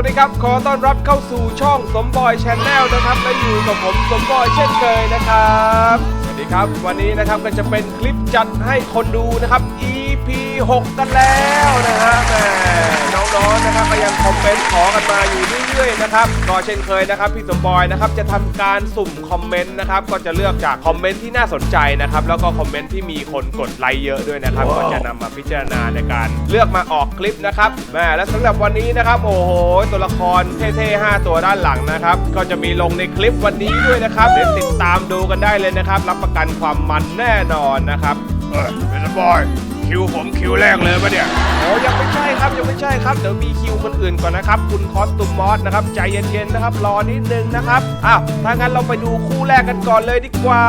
วัสดีครับ ขอต้อนรับเข้าสู่ช่องสมบอยช n แนลนะครับและอยู่กับผมสมบอยเช่นเคยนะครับ สวัสดีครับ วันนี้นะครับก็จะเป็นคลิปจัดให้คนดูนะครับ e 6 กันแล้วนะฮะแหมน้องๆนะครับก็ยังคอมเมนต์ขอกันมาอยู่เรื่อยๆนะครับก็เช่นเคยนะครับพี่สมบอยนะครับจะทำการสุ่มคอมเมนต์นะครับก็จะเลือกจากคอมเมนต์ที่น่าสนใจนะครับแล้วก็คอมเมนต์ที่มีคนกดไลค์เยอะด้วยนะครับก็จะนำมาพิจารณาในการเลือกมาออกคลิปนะครับแหม่และสำหรับวันนี้นะครับโอ้โหตัวละครเท่ๆ5ตัวด้านหลังนะครับก็จะมีลงในคลิปวันนี้ด้วยนะครับเดี๋ยวติดตามดูกันได้เลยนะครับ รับประกันความมันแน่นอนนะครับเออเป็นสปอย คิวผมคิวแรกเลยปะเนี่ย โอ้ยังไม่ใช่ครับยังไม่ใช่ครับเดี๋ยวมีคิวคนอื่นก่อนนะครับ คุณคอสตูมมอสนะครับใจเย็นๆนะครับรอนิดนึงนะครับอ้าวถ้างั้นเราไปดูคู่แรกกันก่อนเลยดีกว่า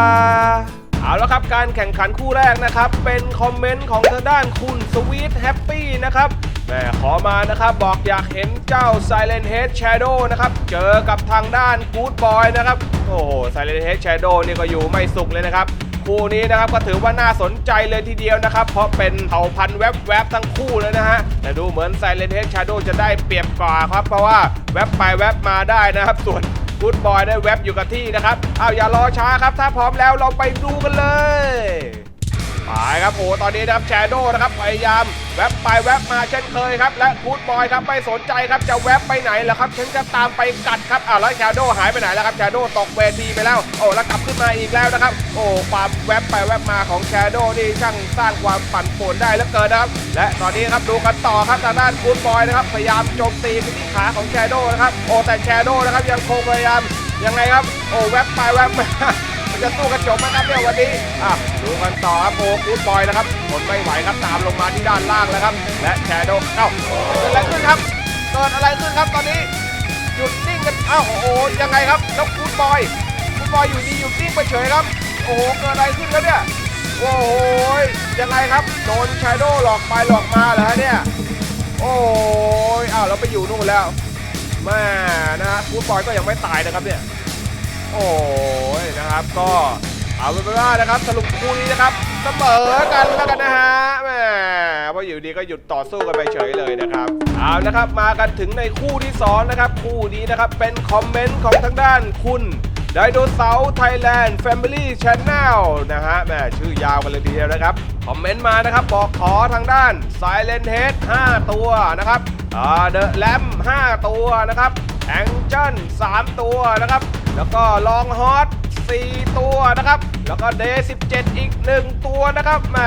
เอาละครับการแข่งขันคู่แรกนะครับ เป็นคอมเมนต์ของทางด้านคุณสวีทแฮปปี้นะครับแม่ขอมานะครับบอกอยากเห็นเจ้า Silent Head Shadow นะครับ เจอกับทางด้าน Good Boy นะครับ โอ้โห Silent Head Shadow นี่ก็อยู่ไม่สุขเลยนะครับ คู่นี้นะครับ ก็ถือว่าน่าสนใจเลยทีเดียวนะครับ เพราะเป็นเผ่าพันธุ์แวบๆทั้งคู่เลยนะฮะแต่ดูเหมือน Silent Head Shadow จะได้เปรียบกว่าครับ เพราะว่าแวบไปแวบมาได้นะครับ ส่วนกูดบอยได้แวบอยู่กับที่นะครับอ้าวอย่ารอช้าครับ ถ้าพร้อมแล้วเราไปดูกันเลย ไปครับโอ้ตอนนี้นะครับแชโดนะครับพยายามแวบไปแวบมาเช่นเคยครับ และกูดบอยครับไม่สนใจครับจะแวบไปไหนล่ะครับฉันจะตามไปกัดครับอ้าวแล้วแชโดหายไปไหนแล้วครับแชโดตกเวทีไปแล้วโอ้แล้วกลับขึ้นมาอีกแล้วนะครับ โอ้ความแวบไปแวบมาของแชโดนี่ช่างสร้างความปั่นป่วนได้เหลือเกินนะครับและตอนนี้ครับดูกันต่อครับทางด้านกูดบอยนะครับพยายามโจมตีไปที่ขาของแชโดนะครับโอ้แต่แชโดนะครับยังคงพยายามยังไงครับโอ้แวบไปแวบมา จะสู้กันจบไหมครับเนี่ยวันนี้อะดูกันต่อครับโอ้กูดบอยนะครับทนไม่ไหวครับตามลงมาที่ด้านล่างแล้วครับ และแชโดว์เอ้าเกิดอะไรขึ้นครับเกิดอะไรขึ้นครับตอนนี้หยุดนิ่งกันอ้าโอ้โหยังไงครับแล้วกูดบอยกูดบอยอยู่ดีหยุดนิ่งไปเฉยครับ โอ้โหเกิดอะไรขึ้นแล้วเนี่ยโอ้โหยังไงครับโดนแชโดว์หลอกไปหลอกมาเหรอฮะเนี่ยโอ้ยอ้าวเราไปอยู่นู่นแล้วแม่นะฮะกูดบอยก็ยังไม่ตายนะครับเนี่ย โอ้ยนะครับก็เอาเป็นว่านะครับสรุปคู่นี้นะครับเสมอกันแล้วกันนะฮะแหมเพราะอยู่ดีก็หยุดต่อสู้กันไปเฉยเลยนะครับเอานะครับมากันถึงในคู่ที่สองนะครับคู่นี้นะครับเป็นคอมเมนต์ของทางด้านคุณไดโนเสาร์ไทยแลนด์ Family Channel นะฮะแหมชื่อยาวกันเลยทีเดียวนะครับ คอมเมนต์มานะครับ บอกขอทางด้าน Silent Head 5 ตัวนะครับอ่า The Lamb 5ตัวนะครับแองเจิล3ตัวนะครับ แล้วก็ลองฮอต4ตัวนะครับ แล้วก็เดย์17 อีก 1 ตัวนะครับแหม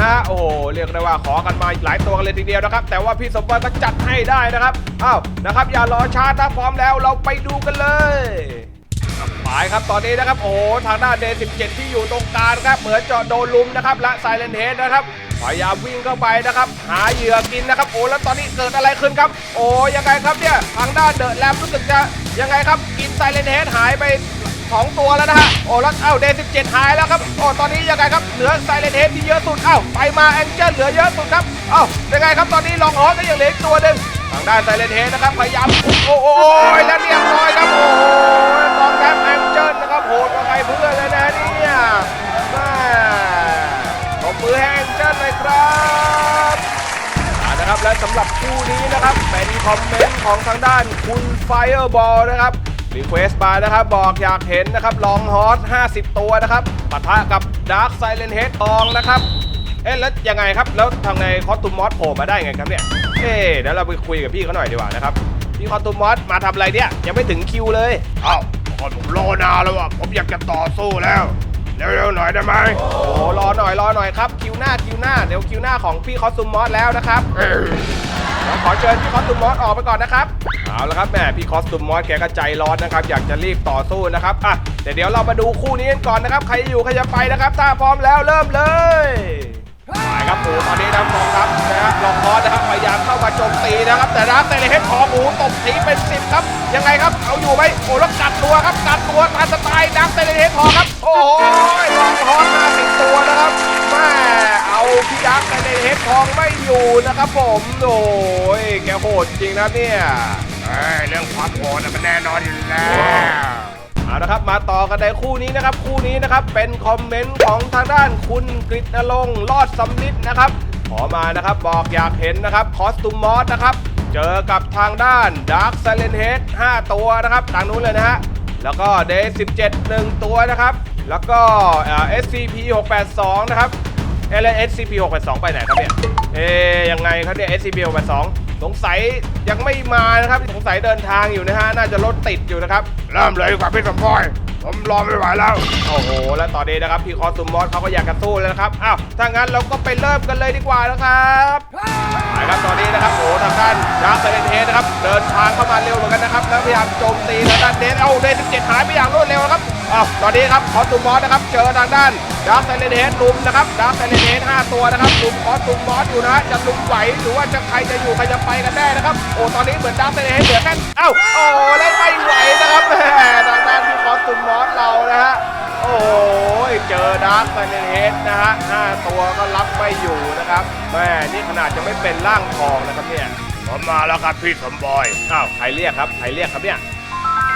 นะ โอ้โหเรียกได้ว่าขอกันมาหลายตัวกันเลยทีเดียวนะครับ แต่ว่าพี่สมบัติก็จัดให้ได้นะครับอ้าวนะครับ อย่ารอช้าถ้าพร้อมแล้วเราไปดูกันเลยไปครับตอนนี้นะครับ โอ้ทางด้านเดย์17 ที่อยู่ตรงกลางนะครับ เหมือนเจาะโดนลุมนะครับ และไซเลนเฮดนะครับพยายามวิ่งเข้าไปนะครับ หาเหยื่อกินนะครับ โอ้แล้วตอนนี้เกิดอะไรขึ้นครับ โอ้ยังไงครับเนี่ยทางด้านเดอะแลมรู้สึกจะ ยังไงครับกินไซเลนเฮดหายไปสองตัวแล้วนะฮะโอ้แล้วเอ้าเดย์17หายแล้วครับโอ้ตอนนี้ยังไงครับเหลือไซเลนเฮดที่เยอะสุดเอ้าไปมาแองเจิลเหลือเยอะสุดครับเอ้ายังไงครับตอนนี้ลองฮอสก็ยังเหลืออีกตัวหนึ่งทางด้านไซเลนเฮดนะครับพยายามโอ้โอ้ยแล้วเรียบร้อยครับโอ้ยกองแคปแองเจิลนะครับโหดกว่าใครเพื่อนเลยนะเนี่ยแม่ตบมือแองเจิลเลยครับนะครับและสำหรับคู่ คอมเมนต์ของทางด้านคุณ Fireball นะครับรีเควสต์มานะครับ บอกอยากเห็นนะครับลองฮอส50 ตัวนะครับปะทะกับ Dark Silent Head ทองนะครับ เอ๊ะแล้วยังไงครับ แล้วทางในคอสตูมมอสโผล่มาได้ไงครับเนี่ยเอ๊เดี๋ยวเราไปคุยกับพี่เขาหน่อยดีกว่านะครับพี่คอสตูมมอสมาทำอะไรเนี่ยยังไม่ถึงคิวเลยเอ้าคนผมรอนานแล้วอะผมอยากจะต่อสู้แล้ว เร็วๆหน่อยได้ไหมโอ้โหรอหน่อยรอหน่อยครับคิวหน้าคิวหน้าเดี๋ยวคิวหน้าของพี่คอสตูมมอสแล้วนะครับ เอ้ยเดี๋ยวขอเชิญพี่คอสตูมมอสออกไปก่อนนะครับ เอาละครับแหมพี่คอสตูมมอสแกก็ใจร้อนนะครับ อยากจะรีบต่อสู้นะครับ อะเดี๋ยวเดี๋ยวเรามาดูคู่นี้กันก่อนนะครับ ใครอยู่ใครจะไปนะครับ ถ้าพร้อมแล้วเริ่มเลย ไปครับโอ้ตอนนี้นะกองครับนะฮะลองคอสนะครับพยายามเข้ามาโจมตีนะครับ แต่รักเซเลเฮดของหมูตบทีเป็นสิบครับ ยังไงครับเอาอยู่ไหมโอ้แล้วกัดตัวครับกัดตัวตามสไตล์ดักเซเลเฮดทองครับ โอ้ยลองคอสห้าสิบตัวนะครับแม่เอาพี่ยักษ์ในเฮดทองไม่อยู่นะครับผมโอ้ยแกโหดจริงนะเนี่ยเอ้ยเรื่องความโหดน่มันแน่นอนอยู่แล้ว เอาละครับมาต่อกันในคู่นี้นะครับ คู่นี้นะครับเป็นคอมเมนต์ของทางด้านคุณกฤษณรงค์รอดสำลิดนะครับ ขอมานะครับบอกอยากเห็นนะครับคอสตูมมอสนะครับ เจอกับทางด้าน Dark Silent Head 5ตัวนะครับทางนู้นเลยนะฮะแล้วก็ Day 17 1 ตัวนะครับ แล้วก็เอ่อ SCP 682นะครับเอแล้ว SCP 682ไปไหนครับเนี่ยเอ๊ยยังไงครับเนี่ย SCP 682 สงสัยยังไม่มานะครับ สงสัยเดินทางอยู่นะฮะ น่าจะรถติดอยู่นะครับ เริ่มเลยดีกว่าพี่สมบอยผมรอไม่ไหวแล้ว โอ้โห แล้วตอนนี้นะครับ พี่คอสตูมมอสเขาก็อยากจะสู้แล้วนะครับ อ้าว ถ้างั้นเราก็ไปเริ่มกันเลยดีกว่านะครับไปครับ ตอนนี้นะครับ โอ้โหทางด้านดาร์คเซเลนเทสนะครับ เดินทางเข้ามาเร็วเหมือนกันนะครับ แล้วพยายามโจมตีทางด้านเดนเอ้าเดน17หายไปอย่างรวดเร็วนะครับ อ้าวตอนนี้ครับคอสตูมมอสนะครับเจอทางด้านดาร์คเซเลนเทสลุมนะครับดาร์คเซเลนเทส5ตัวนะครับลุมคอสตูมมอสอยู่นะฮะจะลุมไหวหรือว่าจะใครจะอยู่ใครจะไปกันแน่นะครับโอ้ตอนนี้เหมือนดาร์คเซเลนเทสเหลือแค่เอ้าโอ้เล่นไม่ไหวนะครับแหมทางด้านที่คอสตูมมอสเรานะฮะโอ้ยเจอดาร์คไซเลนเฮดนะฮะห้าตัวก็รับไม่อยู่นะครับแม่นี่ขนาดจะไม่เป็นร่างทองนะครับเนี่ยผมมาแล้วครับพี่สมบอยอ้าวใครเรียกครับใครเรียกครับเนี่ย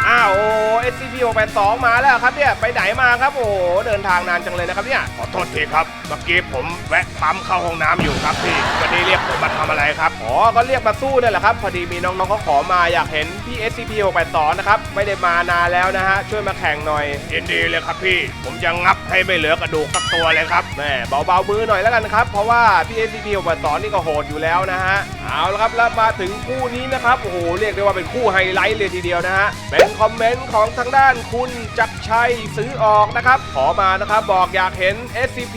อ้าวโอ้ SCP 682มาแล้วครับเนี่ย ไปไหนมาครับ โอ้โหเดินทางนานจังเลยนะครับเนี่ย ขอโทษทีครับ เมื่อกี้ผมแวะปั๊มเข้าห้องน้ำอยู่ครับพี่วันนี้เรียกผมมาทำอะไรครับ อ๋อ ก็เรียกมาสู้นี่แหละครับ พอดีมีน้องๆเขาขอมาอยากเห็นพี่ SCP 682นะครับ ไม่ได้มานานแล้วนะฮะ ช่วยมาแข่งหน่อย ยินดีเลยครับพี่ ผมจะงับให้ไม่เหลือกระดูกสักตัวเลยครับ แม่เบาๆมือหน่อยแล้วกันนะครับ เพราะว่าพี่ SCP 682นี่ก็โหดอยู่แล้วนะฮะ เอาละครับแล้วมาถึงคู่นี้นะครับ โอ้โห เรียกได้ว่าเป็นคู่ไฮไลท์เลยทีเดียวนะฮะเป็นคอมเมนต์ของทางด้านคุณจักชัยซื้อออกนะครับ ขอมานะครับบอกอยากเห็น SCP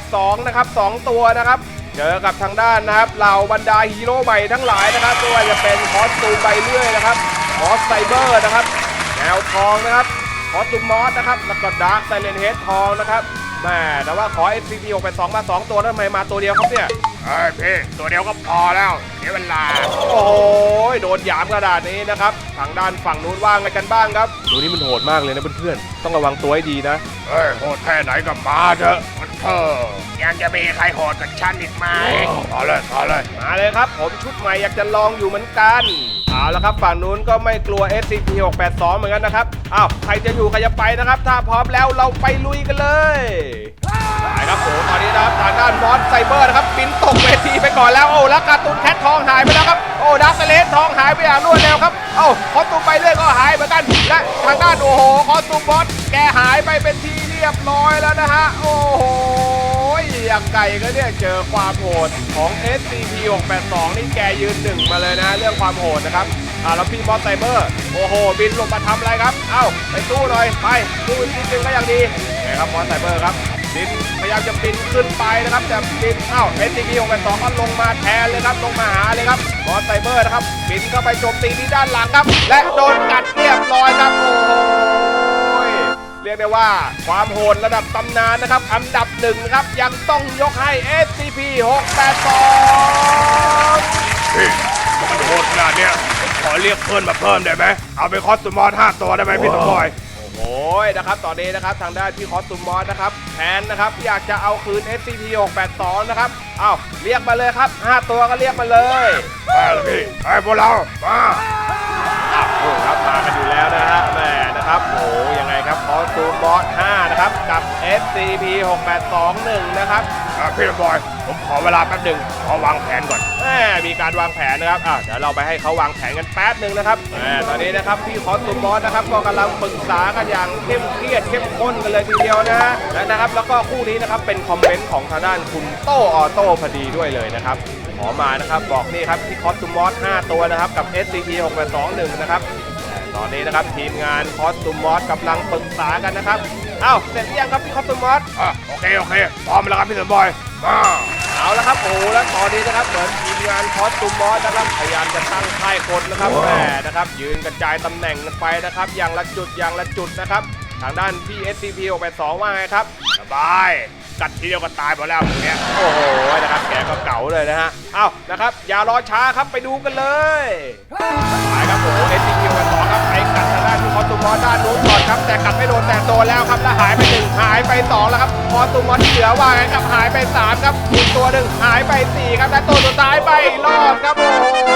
682 นะครับ 2 ตัวนะครับ เจอกับทางด้านนะครับเหล่าบรรดาฮีโร่ใหม่ทั้งหลายนะครับไม่ว่าจะเป็นคอสตูมใบเลื่อยนะครับคอสไซเบอร์นะครับแนวทองนะครับคอสตูมมอสนะครับแล้วก็ดาร์คไซเลนเฮดทองนะครับ แหม่แต่ว่าขอ SCP 682มา2ตัวแล้วทำไมมาตัวเดียวครับเนี่ยเฮ้ยพี่ตัวเดียวก็พอแล้วเสียเวลาโอ้โหโดนหยามขนาดนี้นะครับทางด้านฝั่งนู้นว่างไงกันบ้างครับตัวนี้มันโหดมากเลยนะเพื่อนๆต้องระวังตัวให้ดีนะเฮ้ยโหดแค่ไหนก็มาเถอะมันเถอะยังจะมีใครโหดกับฉันอีกไหมพอเลยพอเลยมาเลยครับ ผมชุดใหม่อยากจะลองอยู่เหมือนกัน เอาละครับฝั่งนู้นก็ไม่กลัว SCP 682เหมือนกันนะครับอ้าวใครจะอยู่ใครจะไปนะครับ ถ้าพร้อมแล้วเราไปลุยกันเลยไปครับโอ้ตอนนี้นะครับทางด้านมอสไซเบอร์นะครับบินตกเวทีไปก่อนแล้วโอ้แล้วการ์ตูนแคททองหายไปแล้วครับโอ้ดักเลสทองหายไปอย่างรวดเร็วครับเอ้าคอสตูมไปเรื่อยก็หายเหมือนกันและทางด้านโอ้โหคอสตูมบอสแกหายไปเป็นที่เรียบร้อยแล้วนะฮะโอ้โห อย่างไก่ก็เนี่ยเจอความโหดของ SCP 682นี่แกยืนหนึ่งมาเลยนะ เรื่องความโหดนะครับอ่าแล้วพี่บอสไซเบอร์ โอ้โห บินลงมาทำอะไรครับ เอ้า ไปสู้หน่อย ไปสู้อีกนิดนึงก็ยังดีไงครับบอสไซเบอร์ครับบินพยายามจะบินขึ้นไปนะครับแต่บินเอ้า SCP 682ก็ลงมาแทนเลยครับลงมาหาเลยครับบอสไซเบอร์นะครับบินเข้าไปโจมตีที่ด้านหลังครับ และโดนกัดเรียบร้อยครับโอ้โห เรียกได้ว่าความโหดระดับตำนานนะครับ อันดับหนึ่งนะครับ ยังต้องยกให้ SCP 682พี่มันโหดขนาดเนี้ยผมขอเรียกเพื่อนมาเพิ่มได้ไหมเอาไปคอสตูมอสห้าตัวได้ไหมพี่สมบอยโอ้ยนะครับตอนนี้นะครับทางด้านพี่คอสตูมมอสนะครับแทนนะครับอยากจะเอาคืน SCP 682นะครับเอ้าเรียกมาเลยครับ 5 ตัวก็เรียกมาเลยมาเลยพี่ไอ้พวกเรามาอ้าวโอ้ครับมากัน นะครับโอ้ยังไงครับคอสตูมมอส5นะครับกับ SCP 682 1นะครับอะพี่สมบอยผมขอเวลาแป๊บหนึ่งขอวางแผนก่อนแหม่มีการวางแผนนะครับอะเดี๋ยวเราไปให้เขาวางแผนกันแป๊บหนึ่งนะครับแหม่ตอนนี้นะครับพี่คอสตูมมอสนะครับก็กำลังปรึกษากันอย่างเข้มเครียดเข้มข้นกันเลยทีเดียวนะฮะและนะครับแล้วก็คู่นี้นะครับเป็นคอมเมนต์ของทางด้านคุณโต้ออโต้พอดีด้วยเลยนะครับขอมานะครับบอกนี่ครับพี่คอสตูมมอส5ตัวนะครับกับ SCP 6821นะครับแต่ต อนนี้นะครับทีมงานคอสตูมมอสกำลังปรึกษากันนะครับเอ้าเสร็จหรือยังครับพี่คอสตูมมอสอะโอเคโอเคพร้อมแล้วครับพี่สมบอยมาเอาละครับโอ้โหแล้วตอนนี้นะครับเหมือนทีมงานคอสตูมมอสนะครับพยายามจะตั้งค่ายคนนะครับแหมนะครับยืนกระจายตำแหน่งกันไปนะครับ อย่างละจุดอย่างละจุดนะครับทางด้าน PSCP 682 ว่าไงครับสบายกัดทีเดียวก็ตายหมดแล้วพวกเนี้ยโอ้โหนะครับแกก็เก่าเลยนะฮะเอานะครับอย่ารอช้าครับไปดูกันเลยไปครับโอ้โห SCP 682 มมอสด้านนู้นก่อนครับ แต่กัดไม่โดนแต่โดนแล้วครับแล้วหายไปหนึ่งหายไปสองแล้วครับคอสตูมมอสที่เหลือว่าไงครับหายไปสามครับอีกตัวหนึ่งหายไปสี่ครับและตัวสุดท้ายไปรอดครับโอ้โห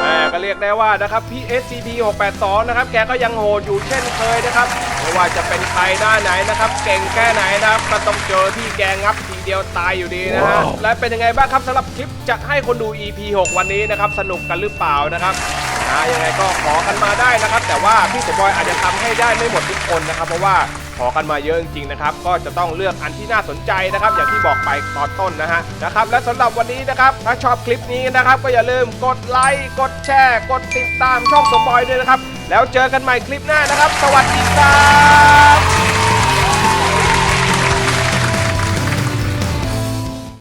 แม่ก็เรียกได้ได้ว่านะครับพี่ SCP 682 นะครับ แกก็ยังโหดอยู่เช่นเคยนะครับไม่ว่าจะเป็นใครหน้าไหนนะครับ เก่งแค่ไหนนะครับก็ต้องเจอที่แกงับทีเดียวตายอยู่ดีนะฮะและเป็นยังไงบ้างครับสำหรับคลิปจะให้คนดู EP 6 วันนี้นะครับสนุกกันหรือเปล่านะครับ นะยังไงก็ขอกันมาได้นะครับ แต่ว่าพี่สมบอยอาจจะทำให้ได้ไม่หมดทุกคนนะครับ เพราะว่าขอกันมาเยอะจริงๆนะครับ ก็จะต้องเลือกอันที่น่าสนใจนะครับ อย่างที่บอกไปตอนต้นนะฮะนะครับ และสำหรับวันนี้นะครับ ถ้าชอบคลิปนี้นะครับ ก็อย่าลืมกดไลค์กดแชร์ กดติดตามช่องสมบอยด้วยนะครับ แล้วเจอกันใหม่คลิปหน้านะครับ สวัสดีครับ